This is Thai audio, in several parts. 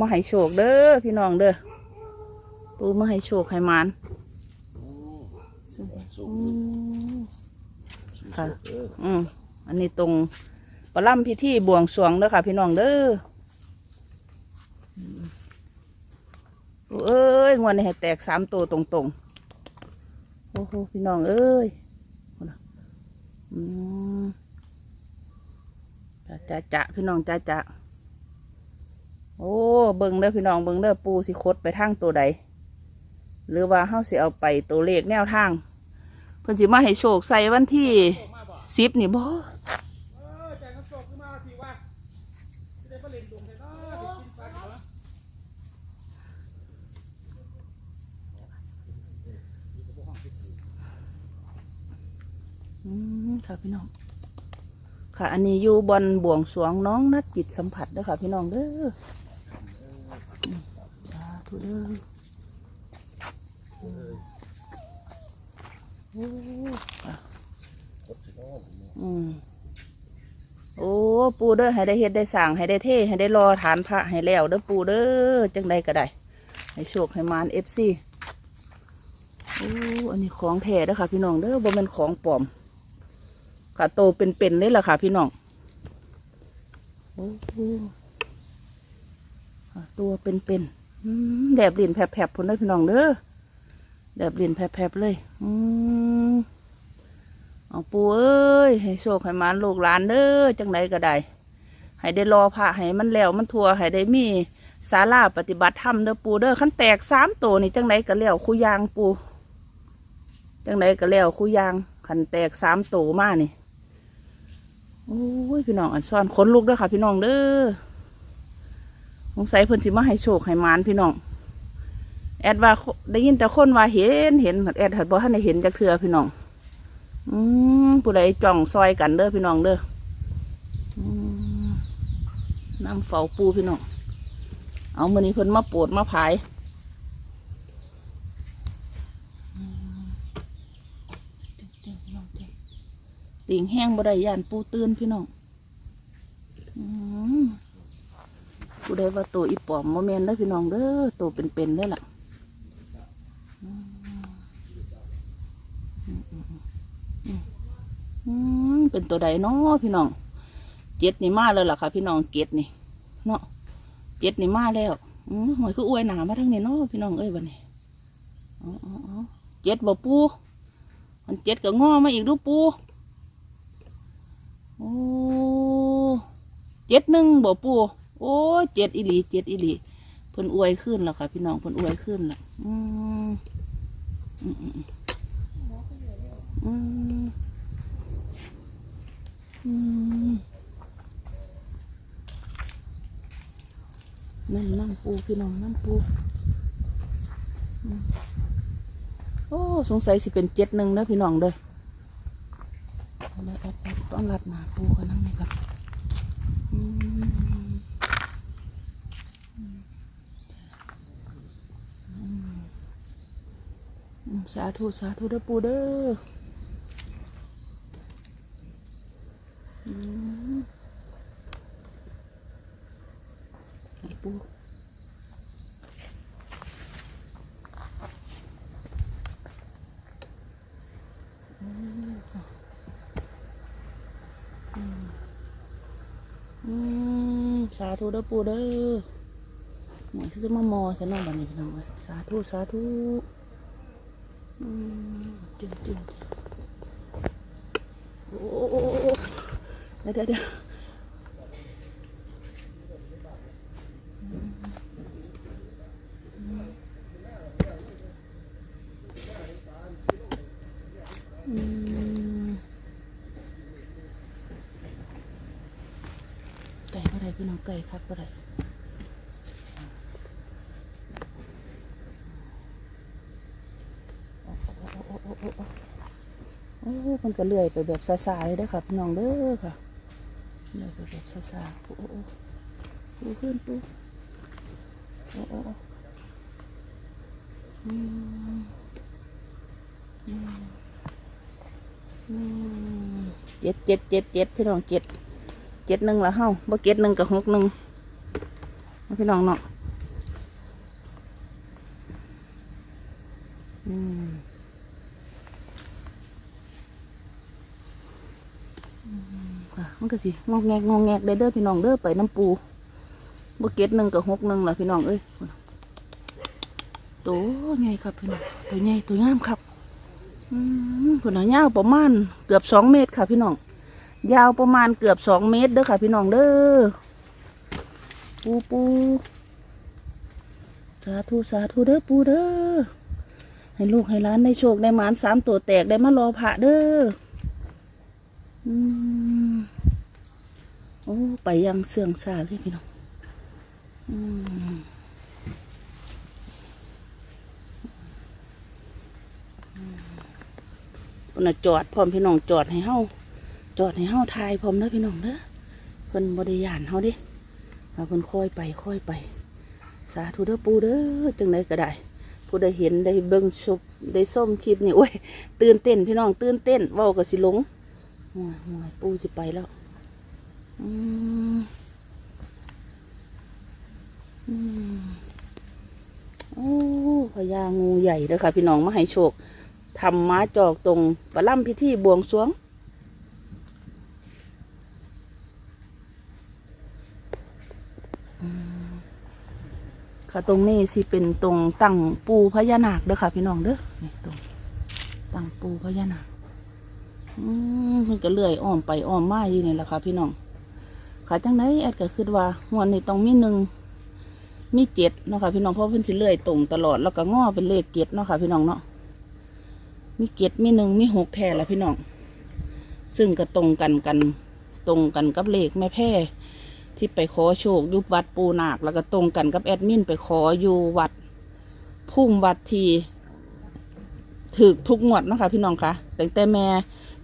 มาให้โชคเด้อพี่น้องเด้อปูมาให้โชคให้หมานสูงอืสูงมสูงค่ะเอออืมอันนี้ตรงประล่ำพิธีบวงสรวงเด้อค่ะ พี่น้องเด้ออืมโอ้เอ้ยงวดนี้ให้แตกสามตัวตรงๆโอ้โหพี่น้องเอ้ยเอาล่ะอืมจะจะจะพี่น้องจะจะ โอ้ เบิ่งเด้อพี่น้องเบิ่งเด้อปูสิคดไปทางตัวใด หรือว่าเฮาสิเอาไปตัวเลขแนวทาง เพิ่นสิมาให้โชคใส่วันที่สิบนี่บ่เออจ่ายเงินสดขึ้นมาสิว่าได้ประเด็นดวงเลยเนาะอืมค่ะพี่น้อง ค่ะ อันนี้อยู่บนบ่วงสวงน้องนัดจิตสัมผัสเด้อค่ะพี่น้องเด้อ ธุเด้ออืมโอ้ค่ะกดสิเนาะอืมโอ้ปูเด้อให้ได้เฮ็ดได้สั่งให้ได้เทให้ได้รอฐานพระให้แล้วเด้อปูเด้อจังใดก็ได้ให้โชคให้มานเอฟซีโอ้อันนี้ของแท้เด้อค่ะ พี่น้องเด้อบ่แม่นของปลอมค่ะโตเป็นๆเลยล่ะค่ะ พี่น้องโอ้โหตัวเป็นๆ แดบลินแผลบๆพุ่นเด้พี่น้องเด้อแดบลินแผลบๆเลย อืมเอาปูเอ้ย ให้โชคให้มันลูกหลานเด้อจังไดก็ได้ ให้ได้รอพระให้มันแล้วมันทัวให้ได้มีศาลาปฏิบัติธรรมเด้อปูเด้อขั้นแตกสามตัวนี่จังไดก็แล้วคุยางปูจังไดก็แล้วคุยางขันแตกสามตัวมานี่โอ้ยพี่น้องอันซ่อนขนลุกเด้อค่ะพี่น้องเด้อ สงสัยเพิ่นสิมาให้โชคให้มานพี่น้อง แอดว่าได้ยินแต่คนว่าเห็นเห็นแอดหัดบ่ทันได้เห็นจักเทื่อพี่น้อง อืมผู้ใดจ่องซอยกันเด้อพี่น้องเด้ออืมน้ำเฝ้าปูพี่น้อง เอามือนี้เพิ่นมาปวดมาผายอือติ่งแห้งบ่ได้ย่านปูตื่นพี่น้องอืม ผู้ใดว่าตัวอีปอมโมเมนเด้พี่น้องเด้อตัวเป็นๆได้ล่ะอืมเป็นตัวใดเนาะพี่น้องเจ็ดนี่มาเลยล่ะค่ะ พี่น้องเจ็ดนี่เนาะเจ็ดนี่มาแล้วหอยคืออวยหนามาทั้งนี้เนาะพี่น้องเอ้ยวันนี้เจ็ดบ่ปูมันเจ็ดก็งอมาอีกดูปูโอ้เจ็ดหนึ่งบ่ปู โอ้เจ็ดอีหลีเจ็ดอีหลีเพิ่นอวยขึ้นแล้วค่ะ พี่น้องเพิ่นอวยขึ้นแล้วอืมอืมอืมอืมนั่นนั่งปูพี่น้องนั่งปูโอ้สงสัยสิเป็นเจ็ดหนึ่งนะพี่น้องเด้อเอาเลยต้องรัดหนาปูกันนั่งไหมครับอืมอืมอืม สาธุ สาธุเด้อปูเด้ออืมไอ้ปูอือสาธุเด้อปูเด้อหมายที่จะมามอฉันน้องบันนี้พี่น้องเอ้ยสาธุ สาธุ จริงจริงโอ้เดี๋ยวเดี๋ยวเดี๋ยวอืมไก่ก็ได้พี่น้องไก่ครับก็ได้โอ้ โอ้มันก็เลื่อยไปแบบซาๆเลยเด้อค่ะพี่น้องเด้อค่ะเดี๋ยไปแบบซาๆโอ้โอ้โอ้ปูขึ้นปูโอ้โอ้โอ้อืมอืมอืมเจ็ดเจ็ดเจ็ดเจ็ดพี่น้องเจ็ดเจ็ดหนึ่งละเฮ้าบ่เจ็ดหนึ่งกับหกหนึ่งเอาพี่น้องเนาะอืมอืมค่ะมันก็ สิงอกแงกงอกแงกได้เด้อพี่น้องเด้อไปน้ำปูบ่เก็ดหนึ่งกับหกหนึ่งละพี่น้องเอ้ยตัวใหญ่ครับพี่น้องตัวใหญ่ตัวงามครับอืมผลยาวประมาณเกือบสองเมตรค่ะพี่น้อง ยาวประมาณเกือบสองเมตรเด้อค่ะ พี่น้องเด้อปูปูสาธุสาธุเด้อปูเด้อให้ลูกให้หล้านได้โชคได้หมานสามตัวแตกได้มารอพระเด้ออืม โอ้ไปยังเสื่องซาเลยพี่น้องอืมนน่ะจอดพร้อมพี่น้องจอดให้เฮาจอดให้เฮาทายพร้อมเด้อพี่น้องเด้อเพิ่นบ่ได้ย่านเฮาดิเอาเพิ่นค่อยไปค่อยไป สาธุเด้อปูเด้อจังไดก็ได้ผู้ใดเห็นได้เบิ่งชมได้ส้มคลิปนี่โอ้ยตื่นเต้นพี่น้องตื่นเต้นเว้าก็สิหลงโอ้ยโอ้ยปู่สิไปแล้ว อืมอืมโอ้พญางูใหญ่เด้อค่ะ พี่น้องมาให้โชคทำม้าจอกตรงประล่ำพิธีบวงสรวง ค่ะตรงนี้สิเป็นตรงตั้งปูพญานาคเด้อค่ะ พี่น้องเด้อนี่ตรงตั้งปูพญานาคอืมมันก็เลื่อยอ้อมไปอ้อมมาอยู่นี่แหละค่ะ พี่น้อง ค่ะจังไดแอดก็คิดว่าหัวนี่ต้องมีหนึ่งมีเจ็ดเนาะค่ะพี่น้องเพราะเพิ่นสิเลื่อยตรงตลอดแล้วก็ง้อเป็นเลขเจ็ดเนาะค่ะพี่น้องเนาะมีเกตมีหนึ่งมีหกแท่ละพี่น้อง ซึ่งก็ตรงกันกันตรงกันกับเลขแม่แพ่ที่ไปขอโชคยุบวัดปูนาค แล้วก็ตรงกันกับแอดมินไปขออยู่วัดพุ่มวัดทีถือทุกงวดเนาะคะพี่น้องคะแต่แต่แม่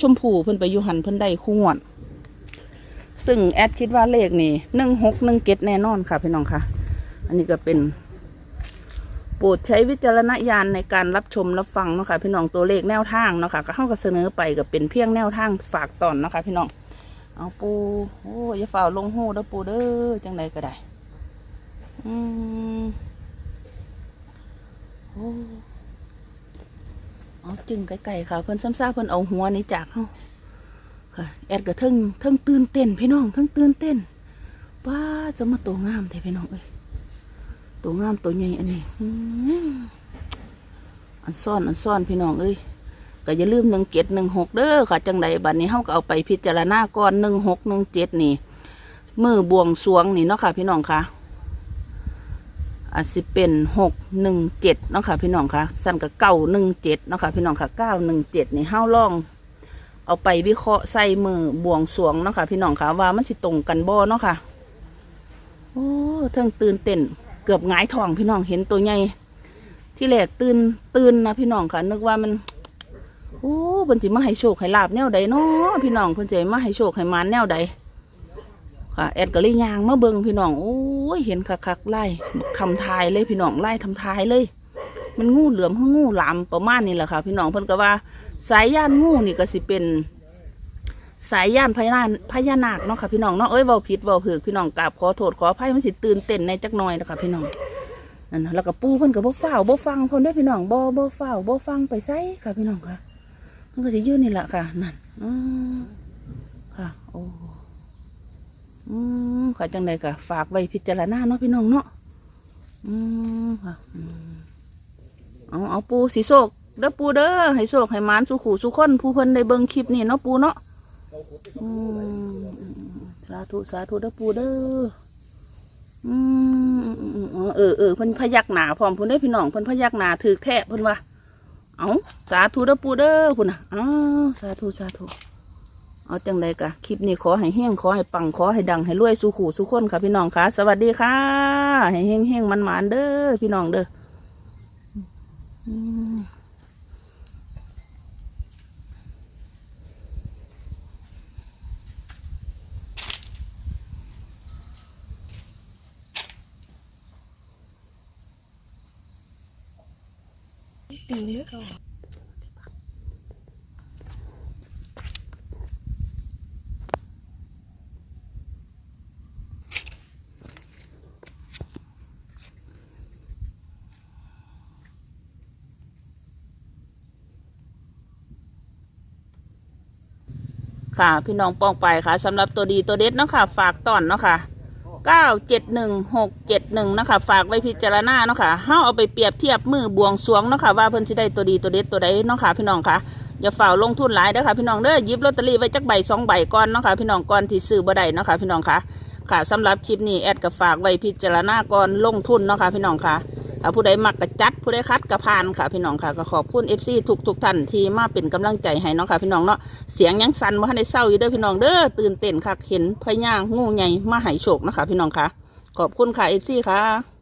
ชมพูเพิ่นไปอยู่หันเพิ่นได้คู่งวด ซึ่งแอดคิดว่าเลขนี่หนึ่งหกหนึ่งเกตแน่นอนค่ะพี่น้องค่ะ อันนี้ก็เป็นโปรดใช้วิจารณญาณในการรับชมรับฟังเนาะค่ะพี่น้องตัวเลขแนวทางเนาะค่ะก็เข้ากับเสนอไปกับเป็นเพียงแนวทางฝากตอนเนาะค่ะพี่น้องเอาปูโอ้ยอย่าฝ่าลงหูเด้อปูเด้อจังใดก็ได้อืมโอ้เอาจึงไก่ๆค่ะเพิ่นซ้ำซาเพิ่นเอาหัวนี้จากเฮา ค่ะแอดก็เทึ่งทึ่งตื่นเต้นพี่น้องทึ่งตื่นเต้นป้าจะมาตัวงามแต่พี่น้องเอ้ยตัวงามตัวใหญ่อันนี้อือันซ่อนอันซ่อนพี่น้องเอ้ยก็อย่าลืมหนึ่งเจ็ดหนึ่งหกเด้อค่ะจังใดบัดนี้เฮาก็เอาไปพิจารณาก่อนหนึ่งหกหนึ่งเจ็ดนี่มือบวงสวงนี่เนาะค่ะ พี่น้องค่ะอาจสิเป็นหกหนึ่งเจ็ดเนาะค่ะพี่น้องค่ะสั้นกับเก้าหนึ่งเจ็ดเนาะค่ะพี่น้องค่ะเก้าหนึ่งเจ็ดนี่เฮาลอง เอาไปวิเคราะห์ใส่มือบวงสวงเนาะค่ะ พี่น้องค่ะว่ามันสิตรงกันบ่เนาะค่ะ โอ้ทั้งตื่นเต้นเกือบหงายท้องพี่น้องเห็นตัวใหญ่ที่แรกตื่นตื่นนะพี่น้องค่ะ นึกว่ามันโอ้เพิ่นสิมาให้โชคให้ลาบแนวใดเนาะพี่น้องเพิ่นสิมาให้โชคให้มานแนวใดค่ะแอดก็เลยยางมาเบิ่งพี่น้องโอ้ยเห็นคักๆไล่ทำทายเลยพี่น้องไล่ทำทายเลย มันงูเหลือมหรืองูหลามประมาณนี้แหละค่ะ พี่น้องเพิ่นก็ว่า สายย่านงูนี่ก็สิเป็น สายย่านพญานาคพญานาคเนาะค่ะพี่น้องเนาะเอ้ยเบาผิดเบาเผือกพี่น้องกราบขอโทษขออภัยมันสิตื่นเต้นในจักหน่อยนะคะพี่น้องนั่นแล้วก็ปูเพิ่นก็บ่ฟ้าวบ่ฟังคนด้อพี่น้องบ่บ่ฟ้าวบ่ฟังไปไสค่ะพี่น้องค่ะมันก็สิยืนนี่แหละค่ะนั่นอืมค่ะโอ้อืมค่ะจังไดก็ฝากไว้พิจารณาเนาะพี่น้องเนาะอืมค่ะอืมเอาเอาปูสีโศก เด้อปูเด้อให้โศกให้หมานสุขู่สุขคนผู้เพิ่นได้เบิ่งคลิปนี่เนาะปูเนาะอืมสาธุสาธุเด้อปูเด้ออืมเออเออเพิ่นพยักหน้าพร้อมเพิ่นได้พี่น้องเพิ่นพยักหน้าถือแท้เพิ่นว่าเอาสาธุเด้อปูเด้อพุ่นน่ะอ้าวสาธุสาธุเอาจังไดกะคลิปนี้ขอให้เฮงขอให้ปังขอให้ดังให้รวยสู่ขู่สู่คนค่ะพี่น้องค่ะ สวัสดีค่ะ ให้เฮงเฮงมันหมานเด้อพี่น้องเด้ออื ตีเลือกค่ะ พี่น้องปองไปค่ะสำหรับตัวดีตัวเด็ดเนาะค่ะ ฝากต่อนเนาะค่ะ 9 7 1 6 7 หนึ่งนะคะฝากไว้พิจารณาเนาะค่ะเฮาเอาไปเปรียบเทียบมือบวงสรวงเนาะค่ะว่าเพิ่นสิได้ตัวดีตัวเด็ดตัวใดเนาะค่ะพี่น้องค่ะอย่าฝ่าลงทุนหลายเด้อค่ะพี่น้องเด้อยิบลอตเตอรี่ไว้จักใบสองใบก่อนเนาะค่ะพี่น้องก่อนที่ซื้อบ่ได้เนาะค่ะพี่น้องค่ะค่ะสำหรับคลิปนี้แอดก็ฝากไว้พิจารณาก่อนลงทุนเนาะค่ะพี่น้องค่ะถ้าผู้ใดมักกระจัดผู้ใดคัดกระพานค่ะพี่น้องค่ะก็ขอบคุณ FC ทุกทุกท่านที่มาเป็นกำลังใจให้เนาะค่ะพี่น้องเนาะเสียงยังสั่นว่าในได้เศร้าอยู่เด้อพี่น้องเด้อตื่นเต้นค่ะเห็นพญางูใหญ่มาให้โชคนะคะพี่น้องค่ะ ขอบคุณค่ะเอซี่ค่ะ